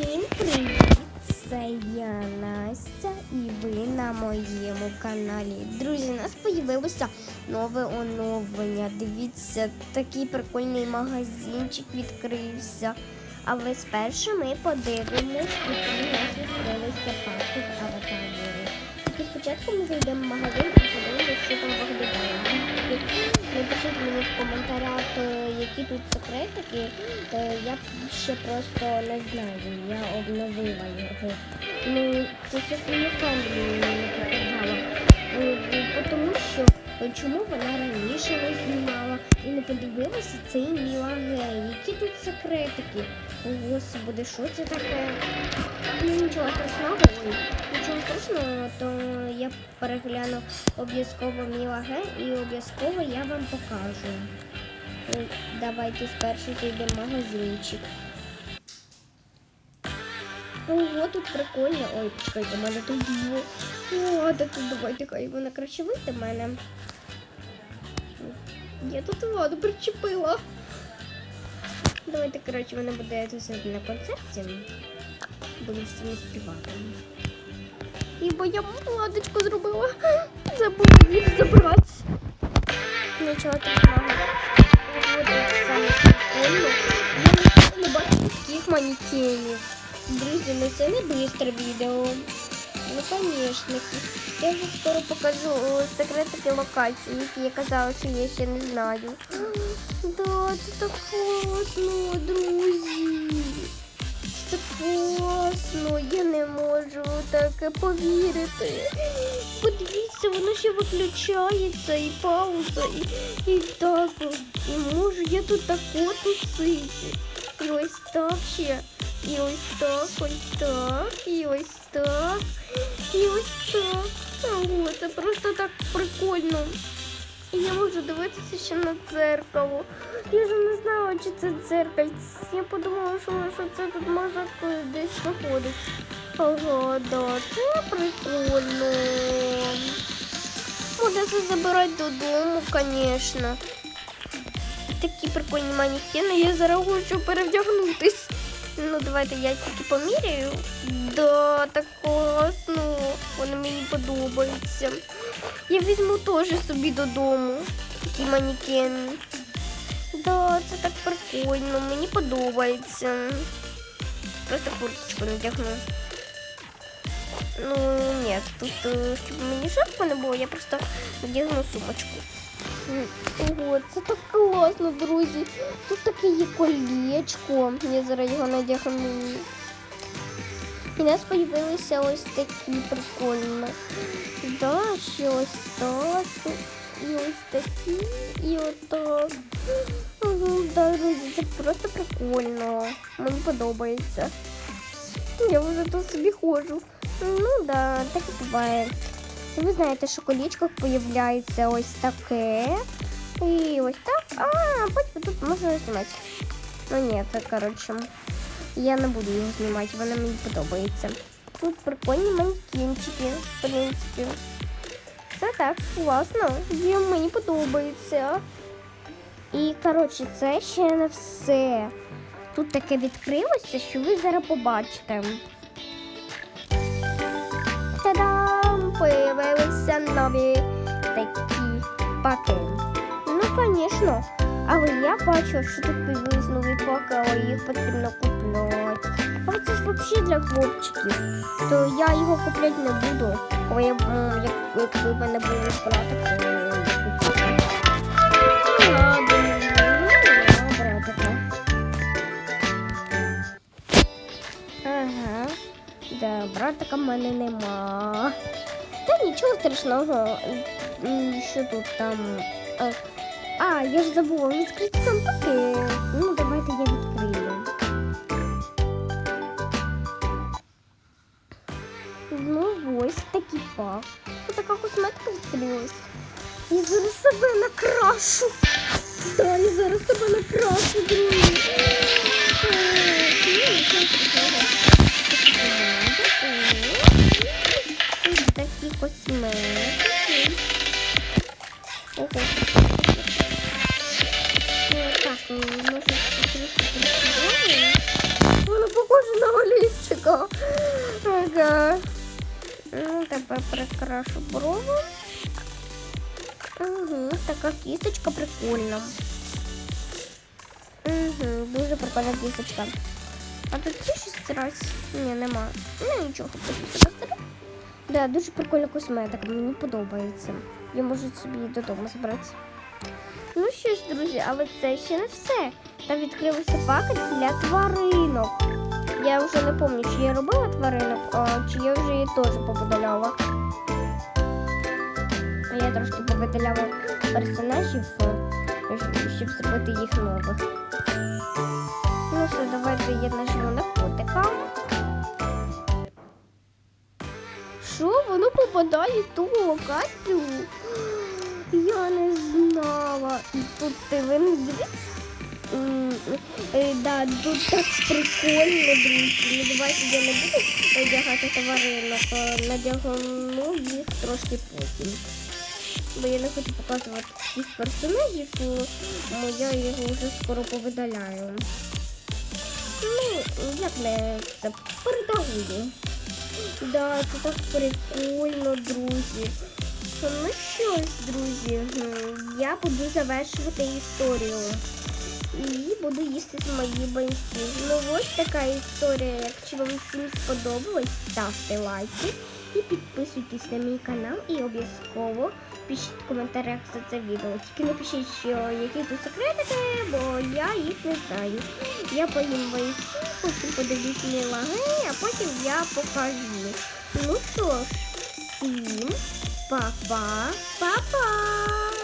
Всім привіт! Це я Настя і ви на моєму каналі. Друзі, у нас з'явилося нове оновлення. Дивіться, такий прикольний магазинчик відкрився. Але спершу ми подивимось, які у нас відкрилися паки з аватарів. Спочатку ми зайдемо в магазин і подивимося, що там виглядає. Напишіть мені в коментарях, е, які тут секретики. то Я ще просто не знаю, я обновила його. Ну, це Софія Фандрі мені показала. Е, е, Тому що е, чому вона раніше не знімала і не подивилася цей Мілагей. Які тут секретики? Господи, що це таке? Ну, Нічого страшного, нічого страшного, то я перегляну обов'язково Мілаге і обов'язково я вам покажу. Е, Давайте спершу зайдемо в магазинчик. Ого, тут прикольно. Ой, почекайте, в мене тут було. О, да тут давайте хай вона краще вийде в мене. Я тут ладу причепила. Давайте, коротше, вона буде тут на концерті. Буду всім співати. Ібо я ладочку зробила. Забула їх забрати. Нічого такого. Саме прикольно. Я не бачу таких манекенів. Друзі, ну це не бистре відео. Ну, звісно. Я вже скоро покажу о, секретики локації, які я казала, що я ще не знаю. Да, це так класно, друзі. Це класно, я не можу таке повірити. Подивіться, воно ще виключається і пауза, і, і так. І можу я тут тако тусити. І ось так ще. І ось так, ось так, і ось так, і ось так. Ого, це просто так прикольно. І я можу дивитися ще на дзеркало. Я вже не знала, чи це дзеркальце. Я подумала, що, що це тут можна десь знаходити. Ага, да, це прикольно. Можна це забирати додому, звісно. Такі прикольні манекени, я зараз хочу перевдягнутись. Ну, давайте я тільки поміряю. Да, так класно. Воно мені подобається. Я візьму теж собі додому. Такі манекени. Да, це так прикольно, мені подобається. Просто курточку надягну. Ну, ні, тут, е, щоб мені жарко не було, я просто надягну сумочку. Ого, це так класно, друзі. Тут таке є колечко. Я зараз його надягну. І у нас з'явилися ось такі прикольно. Да, ще ось так. І ось такі, і отак. Да, друзі, це просто прикольно. Мені подобається. Я вже тут собі ходжу. Ну да, так і буває. Ви знаєте, що колічко появляється ось таке. І ось так. А, потім тут можна знімати. Ну ні, це коротше. Я не буду його знімати, воно мені подобається. Тут прикольні манекенчики, в принципі. Це так, класно. І мені подобається. І, коротше, це ще не все. Тут таке відкрилося, що ви зараз побачите. Та-дам! Появилися нові такі паки. Ну, звісно. Але я бачу, що тут появились нові паки, але їх потрібно купляти. Але це ж взагалі для хлопчиків. То я його купляти не буду. Коли я, якби мене були братик, то. Ага. Да, братика в мене нема. Та нічого страшного. Що тут там? А, я ж забула відкрити сам пакет. Ну, давайте я відкрию. Ну, ось такий пак. Тут така косметика відкрилась. Я зараз себе накрашу. Да, я зараз себе накрашу, друзі. На олівчика. Ага. Ну, тепер прикрашу брови. Угу, така кісточка прикольна. Угу, дуже прикольна кісточка. А тут є щось стирати? Ні, нема. Ну нічого, просто постирати. Да, дуже прикольна косметика, мені подобається. Я можу собі додому забрати. Ну що ж, друзі, але це ще не все. Там відкрився пакет для тваринок. Я вже не пам'ятаю, чи я робила тваринок, а, чи я вже її теж повидаляла. А Я трошки повидаляла персонажів, е, щоб зробити їх нових. Ну що, давайте я нажму на котика. Що, воно попадає в ту локацію? Я не знала. Тут ти ви не дивіться? Е, Да, тут так прикольно, друзі. Ну давайте я не буду одягати тваринок, надягну їх трошки потім. Бо я не хочу показувати всіх персонажів, бо я його вже скоро повидаляю. Ну, як не це передагую. Да, це так прикольно, друзі. Ну що ж, друзі, я буду завершувати історію. І буду їсти з мої банці. Ну ось така історія. Якщо вам всім сподобалось, ставте лайки і підписуйтесь на мій канал і обов'язково пишіть в коментарях за це відео. Тільки напишіть, що які тут секретики, бо я їх не знаю. Я поїм банці, потім подивлюсь мій лаги, а потім я покажу. Ну що ж, всім па-па, па-па!